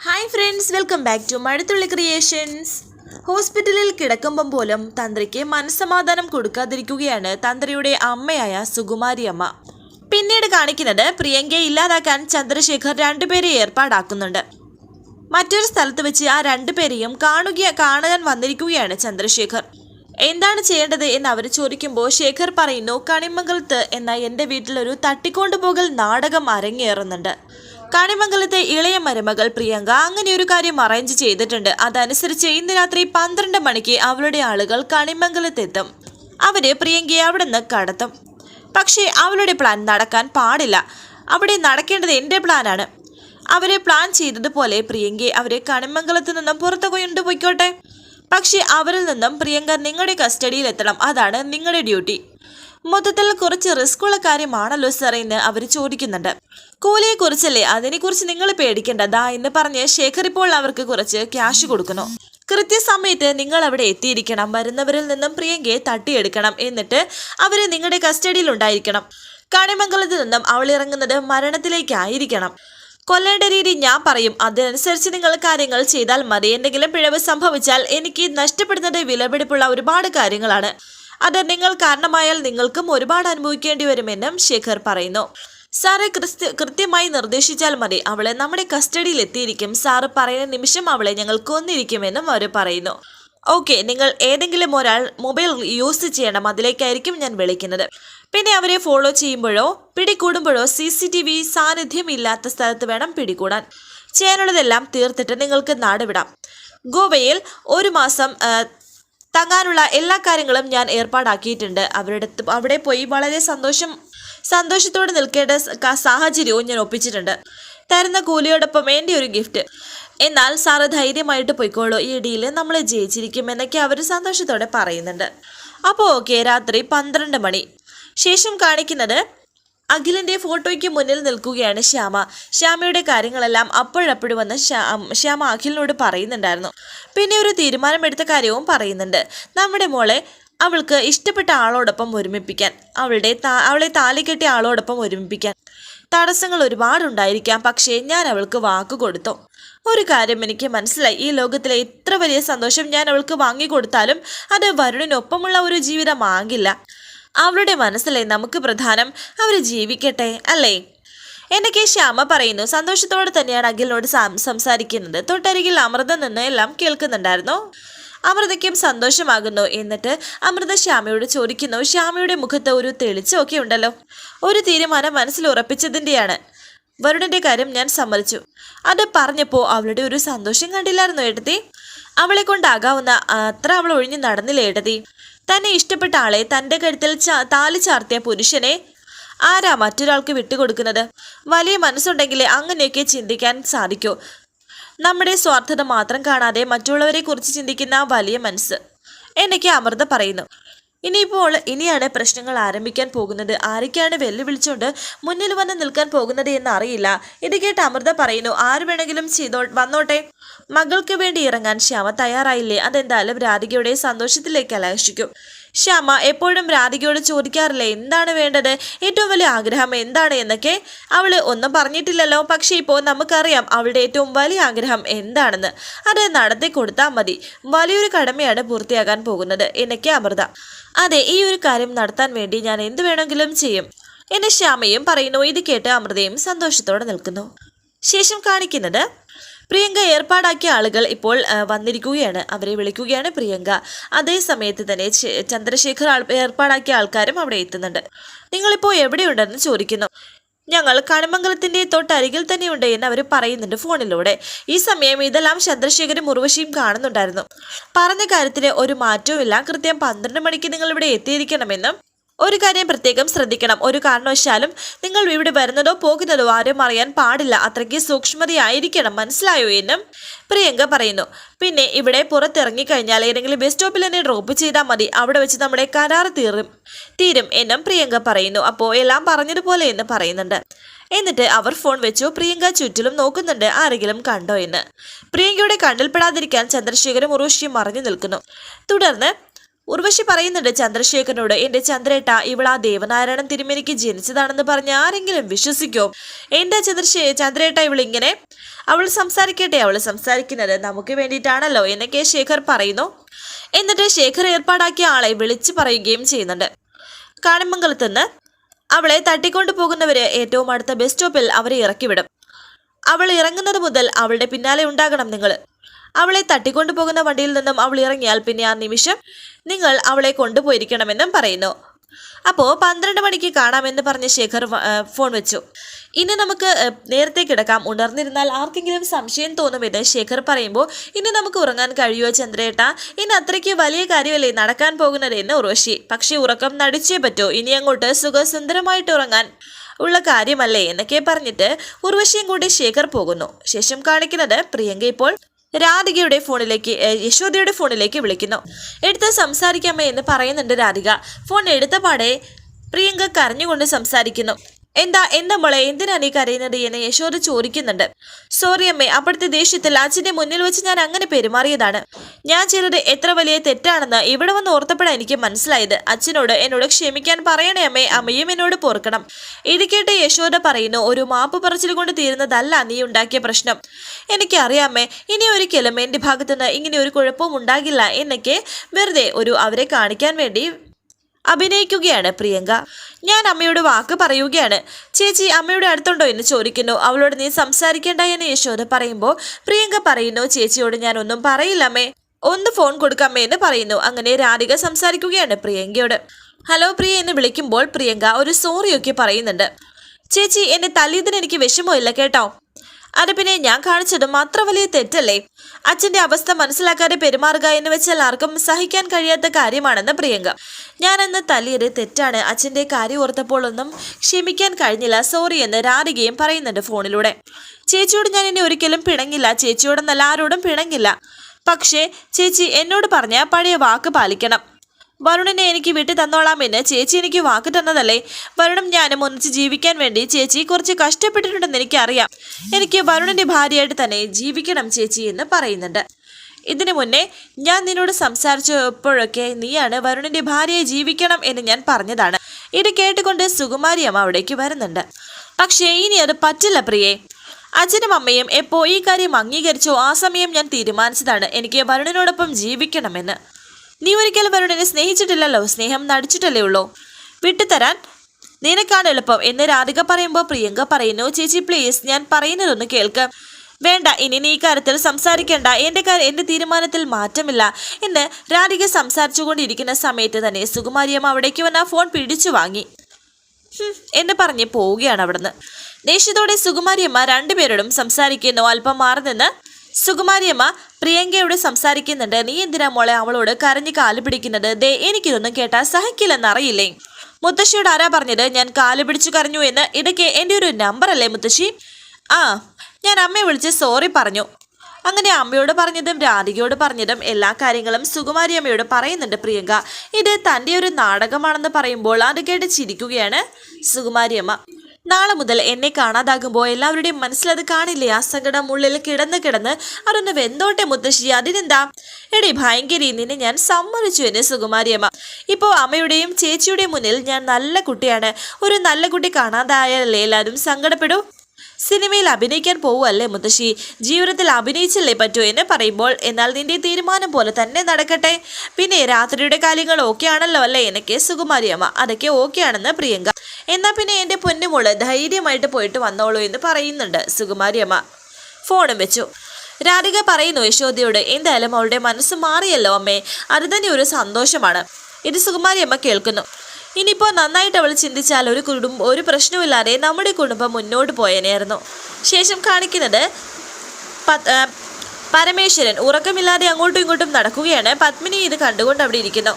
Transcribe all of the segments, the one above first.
Hi friends welcome back to Mazhathulli creations ഹോസ്പിറ്റലിൽ കിടക്കുമ്പം പോലും തന്ത്രിക്ക് മനസ്സമാധാനം കൊടുക്കാതിരിക്കുകയാണ് തന്ത്രിയുടെ അമ്മയായ സുകുമാരി അമ്മ. പിന്നീട് കാണിക്കുന്നത് പ്രിയങ്കയെ ഇല്ലാതാക്കാൻ ചന്ദ്രശേഖർ രണ്ടുപേരെ ഏർപ്പാടാക്കുന്നുണ്ട്. മറ്റൊരു സ്ഥലത്ത് വെച്ച് ആ രണ്ടുപേരെയും കാണുക കാണാൻ വന്നിരിക്കുകയാണ് ചന്ദ്രശേഖർ. എന്താണ് ചെയ്യേണ്ടത് എന്ന് അവർ ചോദിക്കുമ്പോൾ ശേഖർ പറയുന്നു കണിമംഗലത്ത് എന്ന എന്റെ വീട്ടിലൊരു തട്ടിക്കൊണ്ടുപോകൽ നാടകം അരങ്ങേറുന്നുണ്ട്. കണിമംഗലത്തെ ഇളയ മരുമകൾ പ്രിയങ്ക അങ്ങനെ ഒരു കാര്യം അറേഞ്ച് ചെയ്തിട്ടുണ്ട്. അതനുസരിച്ച് ഇന്ന് രാത്രി പന്ത്രണ്ട് മണിക്ക് അവളുടെ ആളുകൾ കണിമംഗലത്തെത്തും. അവർ പ്രിയങ്കയെ അവിടെ നിന്ന് കടത്തും. പക്ഷേ അവളുടെ പ്ലാൻ നടക്കാൻ പാടില്ല. അവിടെ നടക്കേണ്ടത് എന്റെ പ്ലാനാണ് അവരെ പ്ലാൻ ചെയ്തതുപോലെ പ്രിയങ്കയെ അവരെ കണിമംഗലത്ത് നിന്നും പുറത്തു കൊണ്ടുപോയിക്കോട്ടെ. പക്ഷേ അവരിൽ നിന്നും പ്രിയങ്ക നിങ്ങളുടെ കസ്റ്റഡിയിൽ എത്തണം. അതാണ് നിങ്ങളുടെ ഡ്യൂട്ടി മൊത്തത്തിൽ കുറച്ച് റിസ്ക് ഉള്ള കാര്യമാണല്ലോ സാർ എന്ന് അവർ ചോദിക്കുന്നുണ്ട്. കൂലിയെ കുറിച്ചല്ലേ അതിനെക്കുറിച്ച് നിങ്ങൾ പേടിക്കേണ്ട. ദാ എന്ന് പറഞ്ഞ് ശേഖർ ഇപ്പോൾ അവർക്ക് കുറച്ച് ക്യാഷ് കൊടുക്കുന്നു. കൃത്യസമയത്ത് നിങ്ങൾ അവിടെ എത്തിയിരിക്കണം. വരുന്നവരിൽ നിന്നും പ്രിയങ്കയെ തട്ടിയെടുക്കണം. എന്നിട്ട് അവർ നിങ്ങളുടെ കസ്റ്റഡിയിൽ ഉണ്ടായിരിക്കണം. കണിമംഗലത്ത് നിന്നും അവൾ ഇറങ്ങുന്നത് മരണത്തിലേക്കായിരിക്കണം. കൊല്ലേണ്ട രീതി ഞാൻ പറയും. അതിനനുസരിച്ച് നിങ്ങൾ കാര്യങ്ങൾ ചെയ്താൽ മതി. എന്തെങ്കിലും പിഴവ് സംഭവിച്ചാൽ എനിക്ക് നഷ്ടപ്പെടുന്നത് വിലപിടിപ്പുള്ള ഒരുപാട് കാര്യങ്ങളാണ്. അത് നിങ്ങൾ കാരണമായാൽ നിങ്ങൾക്കും ഒരുപാട് അനുഭവിക്കേണ്ടി വരുമെന്നും ശേഖർ പറയുന്നു. സാറെ ക്രിസ്ത്യ കൃത്യമായി നിർദ്ദേശിച്ചാൽ മതി. അവളെ നമ്മുടെ കസ്റ്റഡിയിൽ എത്തിയിരിക്കും. സാറ് പറയുന്ന നിമിഷം അവളെ ഞങ്ങൾ കൊന്നിരിക്കുമെന്നും അവർ പറയുന്നു. ഓക്കെ നിങ്ങൾ ഏതെങ്കിലും ഒരാൾ മൊബൈൽ യൂസ് ചെയ്യണം. അതിലേക്കായിരിക്കും ഞാൻ വിളിക്കുന്നത്. പിന്നെ അവരെ ഫോളോ ചെയ്യുമ്പോഴോ പിടികൂടുമ്പോഴോ സി സി ടി വി സാന്നിധ്യം ഇല്ലാത്ത സ്ഥലത്ത് വേണം പിടികൂടാൻ. ചെയ്യാനുള്ളതെല്ലാം തീർത്തിട്ട് നിങ്ങൾക്ക് നാടുവിടാം ഗോവയിൽ ഒരു മാസം തങ്ങാനുള്ള എല്ലാ കാര്യങ്ങളും ഞാൻ ഏർപ്പാടാക്കിയിട്ടുണ്ട്. അവരുടെ അവിടെ പോയി വളരെ സന്തോഷം സന്തോഷത്തോടെ നിൽക്കേണ്ട സാഹചര്യവും ഞാൻ ഒപ്പിച്ചിട്ടുണ്ട്. തരുന്ന കൂലിയോടൊപ്പം എന്റെ ഒരു ഗിഫ്റ്റ്. എന്നാൽ സാറ് ധൈര്യമായിട്ട് പോയിക്കോളൂ. ഈ ഇടിയിൽ നമ്മൾ ജയിച്ചിരിക്കും എന്നൊക്കെ അവർ സന്തോഷത്തോടെ പറയുന്നുണ്ട്. അപ്പോൾ ഓക്കെ രാത്രി പന്ത്രണ്ട് മണി. ശേഷം കാണിക്കുന്നത് അഖിലിന്റെ ഫോട്ടോയ്ക്ക് മുന്നിൽ നിൽക്കുകയാണ് ശ്യാമ. ശ്യാമയുടെ കാര്യങ്ങളെല്ലാം അപ്പോഴപ്പോഴും വന്ന് ശ്യാ- ശ്യാമ അഖിലിനോട് പറയുന്നുണ്ടായിരുന്നു. പിന്നെ ഒരു തീരുമാനമെടുത്ത കാര്യവും പറയുന്നുണ്ട്. നമ്മുടെ മോളെ അവൾക്ക് ഇഷ്ടപ്പെട്ട ആളോടൊപ്പം ഒരുമിപ്പിക്കാൻ അവളുടെ അവളെ താലി കെട്ടിയ ആളോടൊപ്പം ഒരുമിപ്പിക്കാൻ തടസ്സങ്ങൾ ഒരുപാടുണ്ടായിരിക്കാം. പക്ഷേ ഞാൻ അവൾക്ക് വാക്ക് കൊടുത്തു. ഒരു കാര്യം എനിക്ക് മനസ്സിലായി. ഈ ലോകത്തിലെ ഇത്ര വലിയ സന്തോഷം ഞാൻ അവൾക്ക് വാങ്ങിക്കൊടുത്താലും അത് വരുണിനൊപ്പമുള്ള ഒരു ജീവിതമാകില്ല. അവളുടെ മനസ്സിലെ നമുക്ക് പ്രധാനം അവർ ജീവിക്കട്ടെ അല്ലേ? എന്നൊക്കെ ശ്യാമ പറയുന്നു. സന്തോഷത്തോടെ തന്നെയാണ് അഖിലിനോട് സംസാരിക്കുന്നത്. തൊട്ടരികിൽ അമൃത നിന്ന് എല്ലാം കേൾക്കുന്നുണ്ടായിരുന്നു. അമൃതയ്ക്കും സന്തോഷമാകുന്നു. എന്നിട്ട് അമൃത ശ്യാമയോട് ചോദിക്കുന്നു ശ്യാമയുടെ മുഖത്ത് ഒരു തെളിച്ചമൊക്കെ ഉണ്ടല്ലോ. ഒരു തീരുമാനം മനസ്സിൽ ഉറപ്പിച്ചതിന്റെയാണ് വരുണന്റെ കാര്യം ഞാൻ സമ്മതിച്ചു. അത് പറഞ്ഞപ്പോൾ അവളുടെ ഒരു സന്തോഷം കണ്ടില്ലായിരുന്നു ഏട്ടത്തി? അവളെ കൊണ്ടാകാവുന്ന അത്ര അവൾ ഒഴിഞ്ഞു നടന്നില്ല ഏട്ടത്തി? തന്നെ ഇഷ്ടപ്പെട്ട ആളെ തന്റെ കഴുത്തിൽ താലി ചാർത്തിയ പുരുഷനെ ആരാ മറ്റൊരാൾക്ക് വിട്ടുകൊടുക്കുന്നത്? വലിയ മനസ്സുണ്ടെങ്കിലേ അങ്ങനെയൊക്കെ ചിന്തിക്കാൻ സാധിക്കൂ. നമ്മുടെ സ്വാർത്ഥത മാത്രം കാണാതെ മറ്റുള്ളവരെ കുറിച്ച് ചിന്തിക്കുന്ന വലിയ മനസ്സ് എന്നൊക്കെ അമൃത പറയുന്നു. ഇനിയിപ്പോൾ ഇനിയാണ് പ്രശ്നങ്ങൾ ആരംഭിക്കാൻ പോകുന്നത്. ആരൊക്കെയാണ് വെല്ലുവിളിച്ചുകൊണ്ട് മുന്നിൽ വന്ന് നിൽക്കാൻ പോകുന്നത് എന്ന് അറിയില്ല ഇത് കേട്ട് അമൃത പറയുന്നു ആര് വേണമെങ്കിലും ചെയ്തോ വന്നോട്ടെ. മകൾക്ക് വേണ്ടി ഇറങ്ങാൻ ശ്യാമ തയ്യാറായില്ലേ? അതെന്തായാലും രാധികയുടെ സന്തോഷത്തിലേക്ക് കലാശിക്കും ശ്യാമ എപ്പോഴും രാധികയോട് ചോദിക്കാറില്ലേ എന്താണ് വേണ്ടത്? ഏറ്റവും വലിയ ആഗ്രഹം എന്താണ്? എന്നൊക്കെ. അവൾ ഒന്നും പറഞ്ഞിട്ടില്ലല്ലോ പക്ഷേ ഇപ്പോൾ നമുക്കറിയാം അവളുടെ ഏറ്റവും വലിയ ആഗ്രഹം എന്താണെന്ന്. അത് നടത്തി കൊടുത്താൽ മതി. വലിയൊരു കടമയാണ് പൂർത്തിയാകാൻ പോകുന്നത് എന്നൊക്കെ അമൃത. അതെ ഈ ഒരു കാര്യം നടത്താൻ വേണ്ടി ഞാൻ എന്ത് വേണമെങ്കിലും ചെയ്യും എന്നെ ശ്യാമയും പറയുന്നു. ഇത് കേട്ട് അമൃതയും സന്തോഷത്തോടെ നിൽക്കുന്നു. ശേഷം കാണിക്കുന്നത് പ്രിയങ്ക ഏർപ്പാടാക്കിയ ആളുകൾ ഇപ്പോൾ വന്നിരിക്കുകയാണ്. അവരെ വിളിക്കുകയാണ് പ്രിയങ്ക. അതേ സമയത്ത് തന്നെ ചന്ദ്രശേഖർ ഏർപ്പാടാക്കിയ ആൾക്കാരും അവിടെ എത്തുന്നുണ്ട്. നിങ്ങളിപ്പോൾ എവിടെയുണ്ടെന്ന് ചോദിക്കുന്നു. ഞങ്ങൾ കണിമംഗലത്തിന്റെ തൊട്ടരികിൽ തന്നെയുണ്ട് എന്ന് അവർ പറയുന്നുണ്ട് ഫോണിലൂടെ. ഈ സമയം ഇതെല്ലാം ചന്ദ്രശേഖരും ഉർവശിയും കാണുന്നുണ്ടായിരുന്നു. പറഞ്ഞ കാര്യത്തിന് ഒരു മാറ്റവുമില്ല. കൃത്യം പന്ത്രണ്ട് മണിക്ക് നിങ്ങൾ ഇവിടെ എത്തിയിരിക്കണമെന്നും ഒരു കാര്യം പ്രത്യേകം ശ്രദ്ധിക്കണം. ഒരു കാരണവശാലും നിങ്ങൾ ഇവിടെ വരുന്നതോ പോകുന്നതോ ആരും അറിയാൻ പാടില്ല. അത്രയ്ക്ക് സൂക്ഷ്മതയായിരിക്കണം. മനസ്സിലായോ എന്നും പ്രിയങ്ക പറയുന്നു. പിന്നെ ഇവിടെ പുറത്തിറങ്ങിക്കഴിഞ്ഞാൽ ഏതെങ്കിലും ബസ് സ്റ്റോപ്പിൽ തന്നെ ഡ്രോപ്പ് ചെയ്താൽ മതി. അവിടെ വെച്ച് നമ്മുടെ കരാർ തീരും തീരും എന്നും പ്രിയങ്ക പറയുന്നു. അപ്പോൾ എല്ലാം പറഞ്ഞതുപോലെ എന്ന് പറയുന്നുണ്ട്. എന്നിട്ട് അവർ ഫോൺ വെച്ചു. പ്രിയങ്ക ചുറ്റിലും നോക്കുന്നുണ്ട്. ആരെങ്കിലും കണ്ടോ എന്ന്. പ്രിയങ്കയുടെ കണ്ണിൽപ്പെടാതിരിക്കാൻ ചന്ദ്രശേഖരും ഉറൂഷിയും മറിഞ്ഞു നിൽക്കുന്നു. തുടർന്ന് ഉർവശി പറയുന്നുണ്ട് ചന്ദ്രശേഖരനോട് എന്റെ ചന്ദ്രേട്ട ഇവൾ ആ ദേവനാരായണൻ തിരുമേനിക്ക് ജനിച്ചതാണെന്ന് പറഞ്ഞ് ആരെങ്കിലും വിശ്വസിക്കോ? എന്റെ ചന്ദ്രശേ ചന്ദ്രേട്ട ഇവളിങ്ങനെ അവൾ സംസാരിക്കട്ടെ അവൾ സംസാരിക്കുന്നത് നമുക്ക് വേണ്ടിയിട്ടാണല്ലോ എന്നൊക്കെ ശേഖർ പറയുന്നു. എന്നിട്ട് ശേഖർ ഏർപ്പാടാക്കിയ ആളെ വിളിച്ചു പറയുകയും ചെയ്യുന്നുണ്ട്. കാണിമംഗലത്തുനിന്ന് അവളെ തട്ടിക്കൊണ്ടു പോകുന്നവര് ഏറ്റവും അടുത്ത ബസ് സ്റ്റോപ്പിൽ അവരെ ഇറക്കിവിടും. അവൾ ഇറങ്ങുന്നത് മുതൽ അവളുടെ പിന്നാലെ ഉണ്ടാകണം നിങ്ങൾ. അവളെ തട്ടിക്കൊണ്ടു പോകുന്ന വണ്ടിയിൽ നിന്നും അവൾ ഇറങ്ങിയാൽ പിന്നെ ആ നിമിഷം നിങ്ങൾ അവളെ കൊണ്ടുപോയിരിക്കണമെന്നും പറയുന്നു. അപ്പോൾ പന്ത്രണ്ട് മണിക്ക് കാണാമെന്ന് പറഞ്ഞ് ശേഖർ ഫോൺ വെച്ചു. ഇനി നമുക്ക് നേരത്തെ കിടക്കാം. ഉണർന്നിരുന്നാൽ ആർക്കെങ്കിലും സംശയം തോന്നുമെന്ന് ശേഖർ പറയുമ്പോൾ ഇനി നമുക്ക് ഉറങ്ങാൻ കഴിയുമോ ചന്ദ്രേട്ട? ഇനി അത്രയ്ക്ക് വലിയ കാര്യമല്ലേ നടക്കാൻ പോകുന്നത് എന്ന് ഉർവശി പക്ഷേ ഉറക്കം നടിച്ചേ പറ്റൂ. ഇനി അങ്ങോട്ട് സുഖസുന്ദരമായിട്ട് ഉറങ്ങാൻ ഉള്ള കാര്യമല്ലേ? എന്നൊക്കെ പറഞ്ഞിട്ട് ഉർവശിയും കൂടി ശേഖർ പോകുന്നു. ശേഷം കാണിക്കുന്നത് പ്രിയങ്ക ഇപ്പോൾ രാധികയുടെ ഫോണിലേക്ക് യശോദയുടെ ഫോണിലേക്ക് വിളിക്കുന്നു. എടുത്ത് സംസാരിക്കാമേ എന്ന് പറയുന്നുണ്ട് രാധിക. ഫോൺ എടുത്ത പാടെ പ്രിയങ്ക കരഞ്ഞുകൊണ്ട് സംസാരിക്കുന്നു. എന്താ എന്താ മോളെ? എന്തിനാ നീ കരയുന്നത് എന്ന് യശോദ ചോദിക്കുന്നുണ്ട്. സോറി അമ്മേ അപ്പോഴത്തെ ദേഷ്യത്തിൽ അച്ഛന്റെ മുന്നിൽ വെച്ച് ഞാൻ അങ്ങനെ പെരുമാറിയതാണ്. ഞാൻ ചെയ്തത് എത്ര വലിയ തെറ്റാണെന്ന് ഇവിടെ വന്ന് ഓർത്തപ്പോഴാണ് എനിക്ക് മനസ്സിലായത്. അച്ഛനോട് എന്നോട് ക്ഷമിക്കാൻ പറയണേ അമ്മേ അമ്മയും എന്നോട് പൊറുക്കണം. ഇത് കേട്ട് യശോദ പറയുന്നു ഒരു മാപ്പ് പറച്ചിൽ കൊണ്ട് തീരുന്നതല്ല നീ ഉണ്ടാക്കിയ പ്രശ്നം. എനിക്കറിയാമേ ഇനി ഒരിക്കലും എന്റെ ഭാഗത്തുനിന്ന് ഇങ്ങനെ ഒരു കുഴപ്പവും ഉണ്ടാകില്ല എന്നൊക്കെ വെറുതെ ഒരു അവരെ കാണിക്കാൻ വേണ്ടി അഭിനയിക്കുകയാണ് പ്രിയങ്ക. ഞാൻ അമ്മയോട് വാക്ക് പറയുകയാണ്. ചേച്ചി അമ്മയുടെ അടുത്തുണ്ടോ എന്ന് ചോദിക്കുന്നു. അവളോട് നീ സംസാരിക്കേണ്ട എന്ന് യശോദ പറയുമ്പോൾ പ്രിയങ്ക പറയുന്നു ചേച്ചിയോട് ഞാൻ ഒന്നും പറയില്ലമ്മേ ഒന്ന് ഫോൺ കൊടുക്കാമേ എന്ന് പറയുന്നു. അങ്ങനെ രാധിക സംസാരിക്കുകയാണ് പ്രിയങ്കയോട്. ഹലോ പ്രിയ എന്ന് വിളിക്കുമ്പോൾ പ്രിയങ്ക ഒരു സോറിയൊക്കെ പറയുന്നുണ്ട്. ചേച്ചി എന്നെ തല്ലിയതിന് എനിക്ക് വിഷമമില്ല കേട്ടോ. അത് പിന്നെ ഞാൻ കാണിച്ചത് അത്ര വലിയ തെറ്റല്ലേ? അച്ഛന്റെ അവസ്ഥ മനസ്സിലാക്കാതെ പെരുമാറുക എന്ന് വെച്ചാൽ ആർക്കും സഹിക്കാൻ കഴിയാത്ത കാര്യമാണെന്ന് പ്രിയങ്ക. ഞാൻ അന്ന് തെറ്റാണ്. അച്ഛന്റെ കാര്യം ഓർത്തപ്പോൾ ഒന്നും ക്ഷമിക്കാൻ കഴിഞ്ഞില്ല. സോറി എന്ന് രാധികയും പറയുന്നുണ്ട് ഫോണിലൂടെ. ചേച്ചിയോട് ഞാൻ ഇനി ഒരിക്കലും പിണങ്ങില്ല. ചേച്ചിയോടെന്നല്ല ആരോടും പിണങ്ങില്ല. പക്ഷേ ചേച്ചി എന്നോട് പറഞ്ഞ പഴയ വാക്ക് പാലിക്കണം. വരുണിനെ എനിക്ക് വിട്ടു തന്നോളാമെന്ന് ചേച്ചി എനിക്ക് വാക്ക് തന്നതല്ലേ? വരുണും ഞാനും ഒന്നിച്ച് ജീവിക്കാൻ വേണ്ടി ചേച്ചി കുറച്ച് കഷ്ടപ്പെട്ടിട്ടുണ്ടെന്ന് എനിക്കറിയാം. എനിക്ക് വരുണിന്റെ ഭാര്യയായിട്ട് തന്നെ ജീവിക്കണം ചേച്ചി എന്ന് പറയുന്നുണ്ട്. ഇതിനു മുന്നേ ഞാൻ നിന്നോട് സംസാരിച്ചപ്പോഴൊക്കെ നീയാണ് വരുണിന്റെ ഭാര്യയെ ജീവിക്കണം എന്ന് ഞാൻ പറഞ്ഞതാണ്. ഇത് കേട്ടുകൊണ്ട് സുകുമാരി അമ്മ അവിടേക്ക് വരുന്നുണ്ട്. പക്ഷേ ഇനി അത് പറ്റില്ല പ്രിയേ. അച്ഛനും അമ്മയും എപ്പോ ഈ കാര്യം അംഗീകരിച്ചോ ആ സമയം ഞാൻ തീരുമാനിച്ചതാണ്. എനിക്ക് വരുണിനോടൊപ്പം ജീവിക്കണമെന്ന്. നീ ഒരിക്കലും വരുണിനെ സ്നേഹിച്ചിട്ടില്ലല്ലോ. സ്നേഹം നടിച്ചിട്ടല്ലേ ഉള്ളൂ. വിട്ടുതരാൻ നിനക്കാണ് എളുപ്പം എന്ന് രാധിക പറയുമ്പോൾ പ്രിയങ്ക പറയുന്നു ചേച്ചി പ്ലീസ് ഞാൻ പറയുന്നതൊന്ന് കേൾക്ക്. വേണ്ട ഇനി നീ കാര്യത്തിൽ സംസാരിക്കേണ്ട. എന്റെ കാര്യം എന്റെ തീരുമാനത്തിൽ മാറ്റമില്ല എന്ന് രാധിക സംസാരിച്ചുകൊണ്ടിരിക്കുന്ന സമയത്ത് തന്നെ സുകുമാരിയം അവിടേക്ക് വന്ന ഫോൺ പിടിച്ചു വാങ്ങി. എന്ന് പറഞ്ഞ് പോവുകയാണ് അവിടുന്ന്. ദേഷ്യത്തോടെ സുകുമാരിയമ്മ രണ്ടുപേരോടും സംസാരിക്കുന്നു. അല്പം മാറി നിന്ന് സുകുമാരിയമ്മ പ്രിയങ്കയോട് സംസാരിക്കുന്നുണ്ട്. നീ എന്തിനാ മോളെ അവളോട് കരഞ്ഞ് കാൽ പിടിക്കുന്നത്? ദേ എനിക്കിതൊന്നും കേട്ടാൽ സഹിക്കില്ലെന്നറിയില്ലേ? മുത്തശ്ശിയോട് ആരാ പറഞ്ഞത്? ഞാൻ കാൽ പിടിച്ചു കരഞ്ഞു എന്ന്. ഇതൊക്കെ എന്റെ ഒരു നമ്പർ അല്ലേ മുത്തശ്ശി? ആ ഞാൻ അമ്മയെ വിളിച്ച് സോറി പറഞ്ഞു. അങ്ങനെ അമ്മയോട് പറഞ്ഞതും രാധികയോട് പറഞ്ഞതും എല്ലാ കാര്യങ്ങളും സുകുമാരി അമ്മയോട് പറയുന്നുണ്ട് പ്രിയങ്ക. ഇത് തന്റെ ഒരു നാടകമാണെന്ന് പറയുമ്പോൾ അത് കേട്ട് ചിരിക്കുകയാണ് സുകുമാരി അമ്മ. നാളെ മുതൽ എന്നെ കാണാതാകുമ്പോൾ എല്ലാവരുടെയും മനസ്സിലത് കാണില്ലേ? ആ സങ്കടം ഉള്ളിൽ കിടന്ന് കിടന്ന് അതൊന്ന് വെന്തോട്ടെ മുത്തശ്ശി. അതിനെന്താ? എടി ഭയങ്കരി നിന്നെ ഞാൻ സമ്മതിച്ചു എന്നെ സുകുമാരിയമ്മ ഇപ്പോൾ അമ്മയുടെയും ചേച്ചിയുടെയും മുന്നിൽ ഞാൻ നല്ല കുട്ടിയാണ്. ഒരു നല്ല കുട്ടി കാണാതായാലല്ലേ എല്ലാവരും സങ്കടപ്പെടൂ? സിനിമയിൽ അഭിനയിക്കാൻ പോവുമല്ലേ മുത്തശ്ശി? ജീവിതത്തിൽ അഭിനയിച്ചല്ലേ പറ്റൂ എന്ന് പറയുമ്പോൾ എന്നാൽ നിന്റെ തീരുമാനം പോലെ തന്നെ നടക്കട്ടെ. പിന്നെ രാത്രിയുടെ കാര്യങ്ങൾ ഓക്കെ ആണല്ലോ അല്ലേ? എനിക്ക് സുകുമാരിയമ്മ അതൊക്കെ ഓക്കെ ആണെന്ന് പ്രിയങ്ക. എന്നാൽ പിന്നെ എന്റെ പൊന്നുമോൾ ധൈര്യമായിട്ട് പോയിട്ട് വന്നോളൂ എന്ന് പറയുന്നുണ്ട്. സുകുമാരിയമ്മ ഫോണും വെച്ചു. രാധിക പറയുന്നു യശോദയോട് എന്തായാലും അവളുടെ മനസ്സ് മാറിയല്ലോ അമ്മേ. അത് തന്നെ ഒരു സന്തോഷമാണ്. ഇത് സുകുമാരിയമ്മ കേൾക്കുന്നു. ഇനിയിപ്പോൾ നന്നായിട്ട് അവൾ ചിന്തിച്ചാൽ ഒരു കുടുംബം ഒരു പ്രശ്നമില്ലാതെ നമ്മുടെ കുടുംബം മുന്നോട്ട് പോയനെയായിരുന്നു. ശേഷം കാണിക്കുന്നത് പരമേശ്വരൻ. ഉറക്കമില്ലാതെ അങ്ങോട്ടും ഇങ്ങോട്ടും നടക്കുകയാണ്. പത്മിനി ഇത് കണ്ടുകൊണ്ട് അവിടെ ഇരിക്കുന്നു.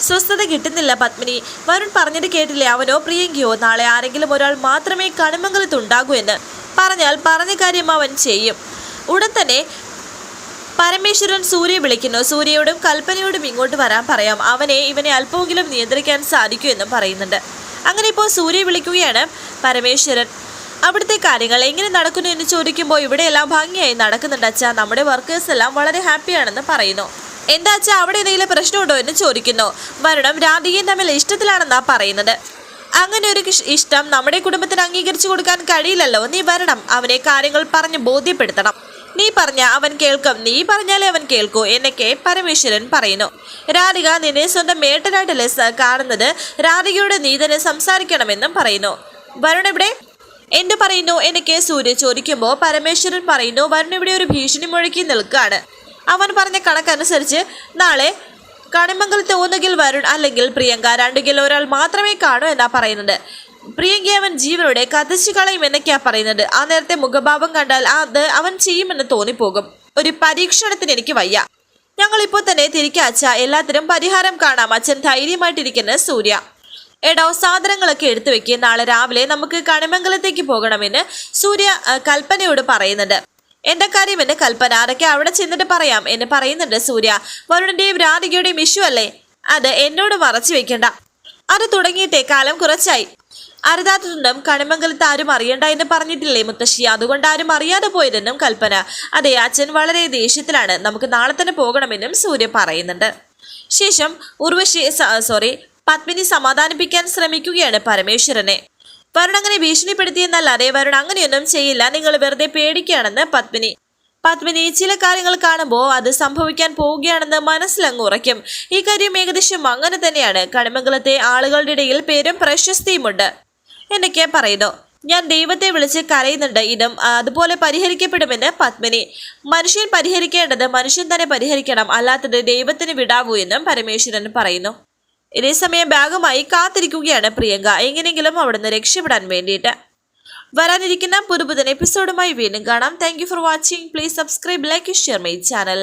സ്വസ്ഥത കിട്ടുന്നില്ല പത്മിനി. വരുൺ പറഞ്ഞത് കേട്ടില്ലേ? അവനോ? പ്രിയങ്കിയോ? നാളെ ആരെങ്കിലും ഒരാൾ മാത്രമേ കണിമംഗലത്തുണ്ടാകൂ എന്ന്. പറഞ്ഞാൽ പറഞ്ഞ കാര്യം അവൻ ചെയ്യും. ഉടൻ തന്നെ പരമേശ്വരൻ സൂര്യയെ വിളിക്കുന്നു. സൂര്യയോടും കൽപ്പനയോടും ഇങ്ങോട്ട് വരാൻ പറയാം. അവനെ ഇവനെ അല്പമെങ്കിലും നിയന്ത്രിക്കാൻ സാധിക്കൂ എന്നും പറയുന്നുണ്ട്. അങ്ങനെ ഇപ്പോൾ സൂര്യ വിളിക്കുകയാണ് പരമേശ്വരൻ. അവിടുത്തെ കാര്യങ്ങൾ എങ്ങനെ നടക്കുന്നു എന്ന് ചോദിക്കുമ്പോൾ ഇവിടെയെല്ലാം ഭംഗിയായി നടക്കുന്നുണ്ട് അച്ഛാ. നമ്മുടെ വർക്കേഴ്സ് എല്ലാം വളരെ ഹാപ്പിയാണെന്ന് പറയുന്നു. എന്താ അച്ഛാ അവിടെ എന്തെങ്കിലും പ്രശ്നമുണ്ടോ എന്ന് ചോദിക്കുന്നു. മരണം രാധികയും തമ്മിൽ ഇഷ്ടത്തിലാണെന്നാ പറയുന്നത്. അങ്ങനെ ഒരു ഇഷ്ടം നമ്മുടെ കുടുംബത്തിന് അംഗീകരിച്ചു കൊടുക്കാൻ കഴിയില്ലല്ലോ. നീ വരണം. അവനെ കാര്യങ്ങൾ പറഞ്ഞ് ബോധ്യപ്പെടുത്തണം. നീ പറഞ്ഞ അവൻ കേൾക്കും. നീ പറഞ്ഞാലേ അവൻ കേൾക്കൂ എന്നൊക്കെ പരമേശ്വരൻ പറയുന്നു. രാധിക നിന്നെ സ്വന്തം മേട്ടനായിട്ടല്ലേ കാണുന്നത്? രാധികയോട് നീ തന്നെ സംസാരിക്കണമെന്നും പറയുന്നു. വരുൺ ഇവിടെ എന്ത് പറയുന്നു എന്നൊക്കെ സൂര്യ ചോദിക്കുമ്പോൾ പരമേശ്വരൻ പറയുന്നു വരുൺ ഇവിടെ ഒരു ഭീഷണി മുഴക്കി നിൽക്കുകയാണ് അവൻ പറഞ്ഞ കണക്കനുസരിച്ച് നാളെ കണിമംഗലത്ത് ഒന്നുകിൽ വരുൺ അല്ലെങ്കിൽ പ്രിയങ്ക രണ്ടുകിൽ ഒരാൾ മാത്രമേ കാണൂ എന്നാ പറയുന്നുണ്ട്. പ്രിയങ്ക അവൻ ജീവനോടെ കളയും എന്നൊക്കെയാ പറയുന്നത് ആ നേരത്തെ മുഖഭാവം കണ്ടാൽ അത് അവൻ ചെയ്യുമെന്ന് തോന്നിപ്പോകും. ഒരു പരീക്ഷണത്തിന് എനിക്ക് വയ്യ. ഞങ്ങൾ ഇപ്പോൾ തന്നെ തിരിക്കാച്ച എല്ലാത്തിനും പരിഹാരം കാണാം. അച്ഛൻ ധൈര്യമായിട്ടിരിക്കുന്ന സൂര്യ. എടോ സാധനങ്ങളൊക്കെ എടുത്തു വെക്കുക നാളെ രാവിലെ നമുക്ക് കണിമംഗലത്തേക്ക് പോകണമെന്ന് സൂര്യ കൽപ്പനയോട് പറയുന്നുണ്ട്. കാര്യം? എന്റെ കൽപ്പന അതൊക്കെ അവിടെ ചെന്നിട്ട് പറയാം എന്ന് പറയുന്നുണ്ട് സൂര്യ. വരുണിന്റെയും രാധികയുടെയും ഇഷ്യൂ അല്ലേ? അത് എന്നോട് മറച്ചു വെക്കണ്ട. അത് തുടങ്ങിയിട്ടേ കാലം കുറച്ചായി. അരുതാത്തതുണ്ടും കണിമംഗലത്ത് ആരും അറിയണ്ട എന്ന് പറഞ്ഞിട്ടില്ലേ മുത്തശ്ശി? അതുകൊണ്ട് ആരും അറിയാതെ പോയതെന്നും കൽപ്പന. അതെ അച്ഛൻ വളരെ ദേഷ്യത്തിലാണ്. നമുക്ക് നാളെ തന്നെ പോകണമെന്നും സൂര്യ പറയുന്നുണ്ട്. ശേഷം ഉർവശി സോറി പത്മിനി സമാധാനിപ്പിക്കാൻ ശ്രമിക്കുകയാണ് പരമേശ്വരനെ. വരുൺ അങ്ങനെ ഭീഷണിപ്പെടുത്തിയെന്നല്ലാതെ വരുൺ അങ്ങനെയൊന്നും ചെയ്യില്ല. നിങ്ങൾ വെറുതെ പേടിക്കുകയാണെന്ന് പത്മിനി. പത്മിനി ചില കാര്യങ്ങൾ കാണുമ്പോൾ അത് സംഭവിക്കാൻ പോവുകയാണെന്ന് മനസ്സിലങ്ങ് ഉറയ്ക്കും. ഈ കാര്യം ഏകദേശം അങ്ങനെ തന്നെയാണ്. കണിമംഗലത്തെ ആളുകളുടെ ഇടയിൽ പേരും പ്രശസ്തിയുമുണ്ട്. എന്നൊക്കെ പറയുന്നു. ഞാൻ ദൈവത്തെ വിളിച്ച് കരയുന്നുണ്ട്. ഇതും അതുപോലെ പരിഹരിക്കപ്പെടുമെന്ന് പത്മിനി. മനുഷ്യൻ പരിഹരിക്കേണ്ടത് മനുഷ്യൻ തന്നെ പരിഹരിക്കണം. അല്ലാത്തത് ദൈവത്തിന് വിടാവൂ എന്നും പരമേശ്വരൻ പറയുന്നു. ഇതേസമയം ബാഗുമായി കാത്തിരിക്കുകയാണ് പ്രിയങ്ക. എങ്ങനെയെങ്കിലും അവിടുന്ന് രക്ഷപ്പെടാൻ വേണ്ടിയിട്ട്. വരാനിരിക്കുന്ന പുതുപുതൻ എപ്പിസോഡുമായി വീണ്ടും കാണാം. Thank for watching please subscribe like share my channel